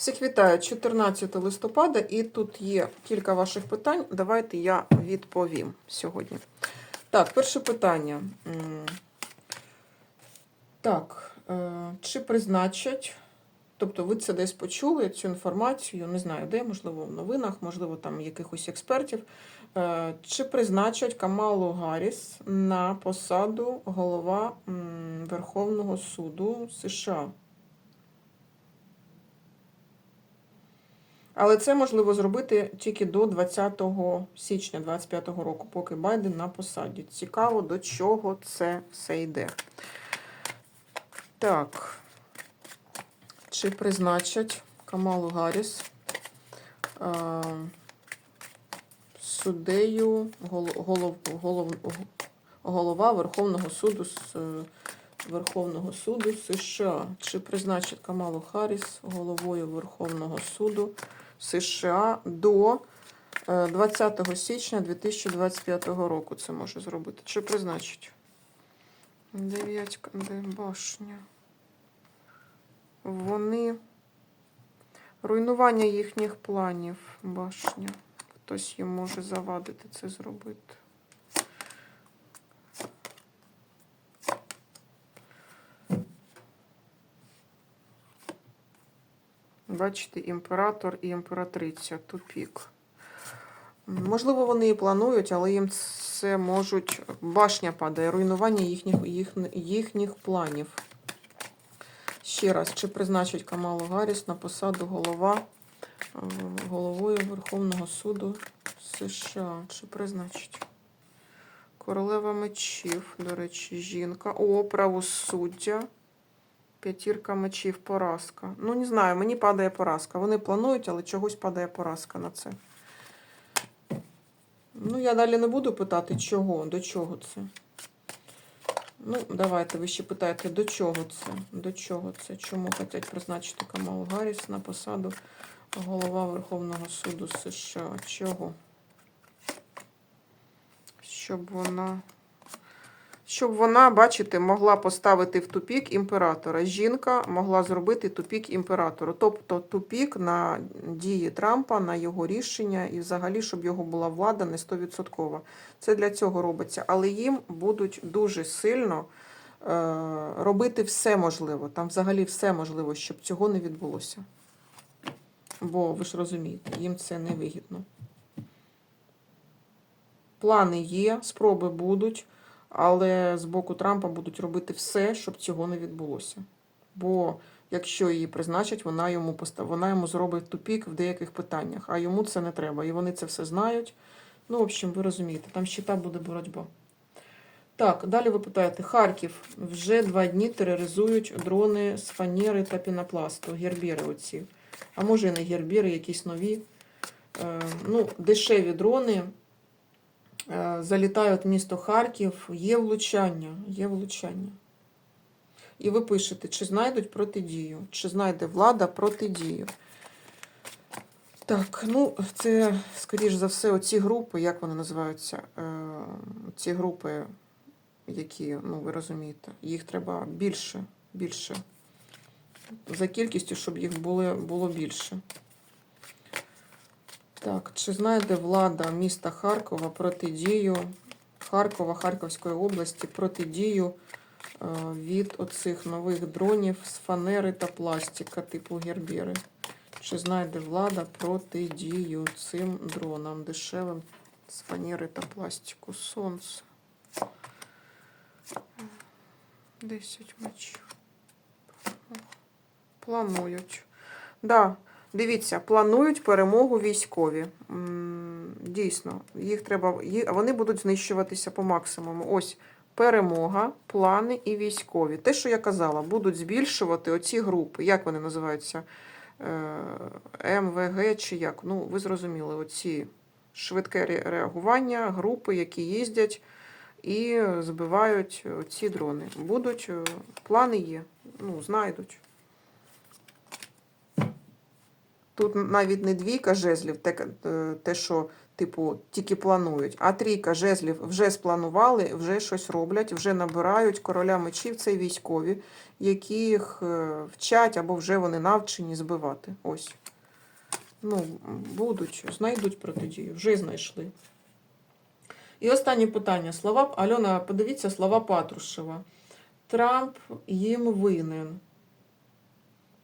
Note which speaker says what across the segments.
Speaker 1: Всіх вітаю 14 листопада, і тут є кілька ваших питань. Давайте я відповім сьогодні. Так, перше питання. Так, е, чи призначать, тобто ви це десь почули, цю інформацію, не знаю де, можливо, в новинах, можливо, там якихось експертів. Е, Чи призначать Камалу Гарріс на посаду голова Верховного суду США? Але це можливо зробити тільки до 20 січня 2025 року, поки Байден на посаді. Цікаво, до чого це все йде. Так. Чи призначать Камалу Гарріс е, суддею голов, голов, голов, голова Верховного суду з е, Верховного суду США? Чи призначить Камалу Харріс головою Верховного суду США до е, 20 січня 2025 року це може зробити. Чи призначить? Дев'ятка, де башня. Вони. Руйнування їхніх планів, башня. Хтось їм може завадити це зробити. Бачите, імператор і імператриця. Тупік. Можливо, вони і планують, але їм це можуть. Башня падає, руйнування їхніх, їх, їхніх планів. Ще раз, чи призначить Камалу Гарріс на посаду голова е, головою Верховного суду США? Чи призначить? Королева мечів, до речі, жінка. О, правосуддя. П'ятірка мечів, поразка. Ну, не знаю, мені падає поразка. Вони планують, але чогось падає поразка на це. Ну, я далі не буду питати, чого, до чого це. Ну, давайте ви ще питаєте, до чого це? До чого це? Чому хочуть призначити Камалу Гарріс на посаду голова Верховного суду США? Чого? Щоб вона. Щоб вона, бачите, могла поставити в тупік імператора. Жінка могла зробити тупік імператору. Тобто тупік на дії Трампа, на його рішення, і взагалі, щоб його була влада не 100%. Це для цього робиться. Але їм будуть дуже сильно е, робити все можливо. Там взагалі все можливо, щоб цього не відбулося. Бо ви ж розумієте, їм це не вигідно. Плани є, спроби будуть. Але з боку Трампа будуть робити все, щоб цього не відбулося. Бо якщо її призначать, вона йому постав... вона йому зробить тупік в деяких питаннях, а йому це не треба. І вони це все знають. Ну, в общем, ви розумієте, там ще та буде боротьба. Так, далі ви питаєте: Харків вже два дні тероризують дрони з фанери та пінопласту, гербіри оці. А може і не гербіри, якісь нові. Е, ну, дешеві дрони. Е, залітають в місто Харків, є влучання, є влучання. І ви пишете, чи знайдуть протидію, чи знайде влада протидію. Так, ну, це, скоріш за все, оці групи, як вони називаються? Е, ці групи, які, ну, ви розумієте, їх треба більше, більше. За кількістю, щоб їх було, було більше. Так, чи знайде влада міста Харкова протидію Харкова, Харківської області протидію е, від оцих нових дронів з фанери та пластика, типу гербіри? Чи знайде влада протидію цим дронам дешевим з фанери та пластику? Сонце. Десять мечів. Планують. Да. Дивіться, планують перемогу військові. Дійсно, їх треба, вони будуть знищуватися по максимуму. Ось перемога, плани і військові. Те, що я казала, будуть збільшувати оці групи. Як вони називаються? Е, МВГ чи як? Ну, ви зрозуміли, оці швидке реагування, групи, які їздять і збивають ці дрони. Будуть, е, плани є, ну, знайдуть. Тут навіть не двійка жезлів, те, е, те, що, типу, тільки планують, а трійка жезлів вже спланували, вже щось роблять, вже набирають короля мечів це військові, яких е, вчать або вже вони навчені збивати. Ось. Ну, будуть, знайдуть протидію, вже знайшли. І останнє питання. Слова Альона, подивіться слова Патрушева. Трамп їм винен.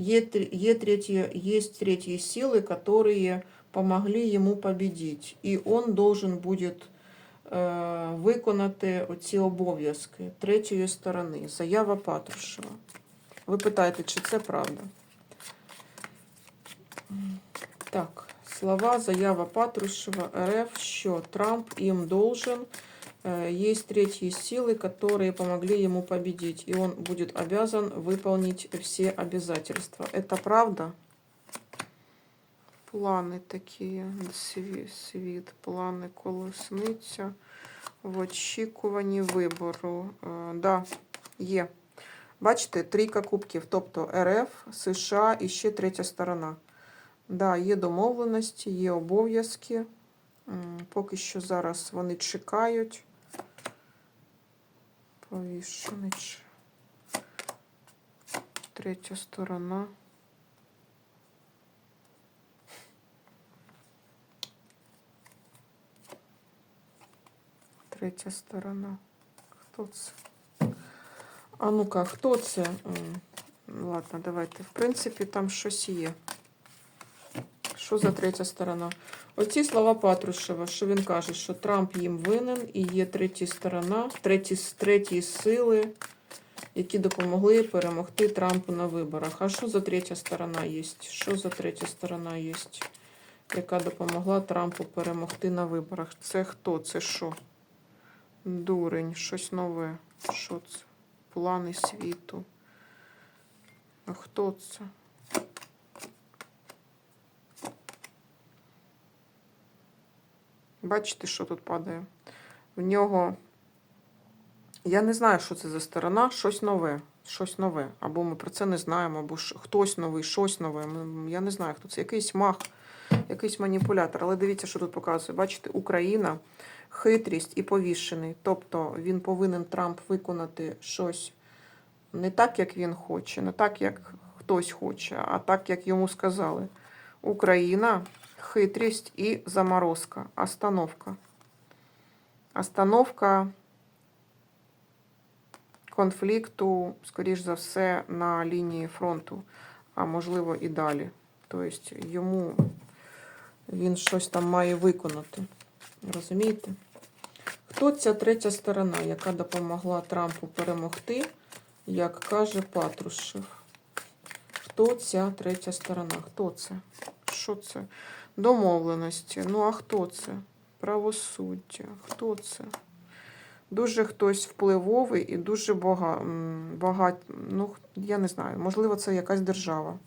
Speaker 1: Є, тр- є есть третьи силы, которые помогли ему победить. І он должен будет е, виконати оці обов'язки третьої сторони. Заява Патрушева. Ви питаєте, чи це правда? Так, слова, заява Патрушева РФ, що Трамп им должен. Э, Есть третьи силы, которые помогли ему победить, и он будет обязан выполнить все обязательства. Это правда? Плани такі, світ, світ плани колесниця в очікуванні вибору. Е, Да, є. Бачите, трійка кубків, тобто РФ, США і ще третя сторона. Да, є домовленості, є обов'язки. М, Поки що зараз вони чекають. Повішений. ч- Третя сторона. Третя сторона. Хто це? А ну-ка, хто це? Ладно, давайте. В принципі, там щось є. Що за третя сторона? Оці слова Патрушева, що він каже, що Трамп їм винен і є третя сторона, треті, треті сили, які допомогли перемогти Трампу на виборах. А що за третя сторона є? Що за третя сторона є, яка допомогла Трампу перемогти на виборах? Це хто? Це що? Дурень, щось нове. Що це? Плани світу. А хто це? Бачите, що тут падає? В нього. Я не знаю, що це за сторона, щось нове. Щось нове. Або ми про це не знаємо, або хтось новий, щось нове. Я не знаю, хто це. Якийсь мах, якийсь маніпулятор. Але дивіться, що тут показує. Бачите, Україна, хитрість і повішений. Тобто він повинен Трамп виконати щось не так, як він хоче, не так, як хтось хоче, а так, як йому сказали. Україна, хитрість і заморозка. Остановка. Остановка конфлікту, скоріш за все, на лінії фронту, а можливо і далі. Тобто йому він щось там має виконати. Розумієте? Хто ця третя сторона, яка допомогла Трампу перемогти, як каже Патрушев? Хто ця третя сторона? Хто це? Що це? Домовленості. Ну, а хто це? Правосуддя. Хто це? Дуже хтось впливовий і дуже багато. Ну, я не знаю, можливо, це якась держава,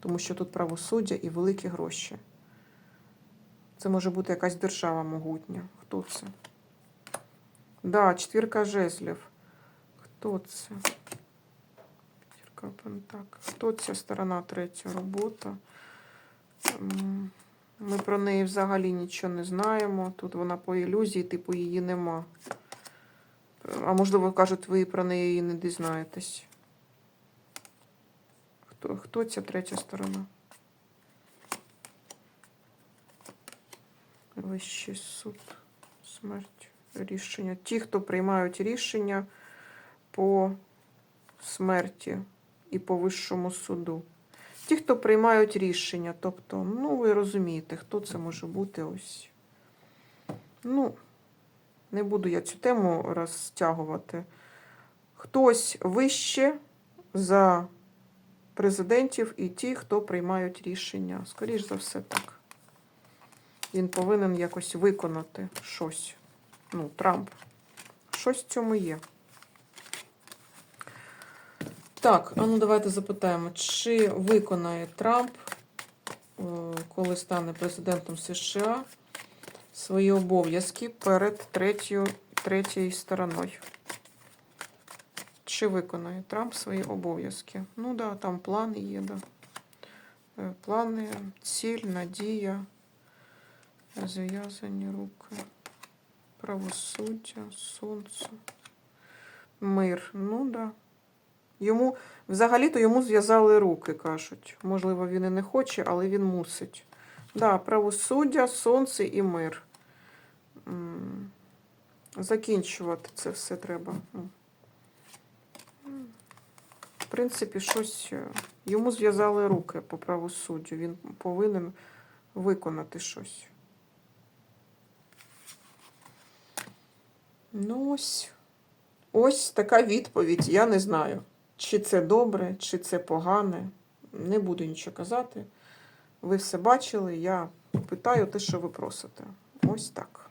Speaker 1: тому що тут правосуддя і великі гроші. Це може бути якась держава могутня. Хто це? Да, четвірка жезлів. Хто це? П'ятірка пентак. Хто ця сторона третя робота? Ми про неї взагалі нічого не знаємо. Тут вона по ілюзії, типу її нема. А можливо, кажуть, ви про неї не дізнаєтесь. Хто, хто ця третя сторона? Вищий суд, смерть, рішення. Ті, хто приймають рішення по смерті і по вищому суду. Ті, хто приймають рішення, тобто, ну, ви розумієте, хто це може бути ось. Ну, не буду я цю тему розтягувати. Хтось вище за президентів і ті, хто приймають рішення. Скоріш за все, так. Він повинен якось виконати щось. Ну, Трамп. Щось в цьому є. Так, а ну давайте запитаємо, чи виконає Трамп, е, коли стане президентом США, свої обов'язки перед третьою, третьою стороною? Чи виконає Трамп свої обов'язки? Ну да, там плани є, да. Е, Плани, ціль, надія, зв'язані руки, правосуддя, сонце, мир. Ну да. Йому, взагалі-то йому зв'язали руки, кажуть. Можливо, він і не хоче, але він мусить. Да, правосуддя, сонце і мир. Закінчувати це все треба. В принципі, щось е, йому зв'язали руки по правосуддю. Він повинен виконати щось. Ну, ось. Ось така відповідь. Я не знаю, чи це добре, чи це погане. Не буду нічого казати. Ви все бачили. Я питаю те, що ви просите. Ось так.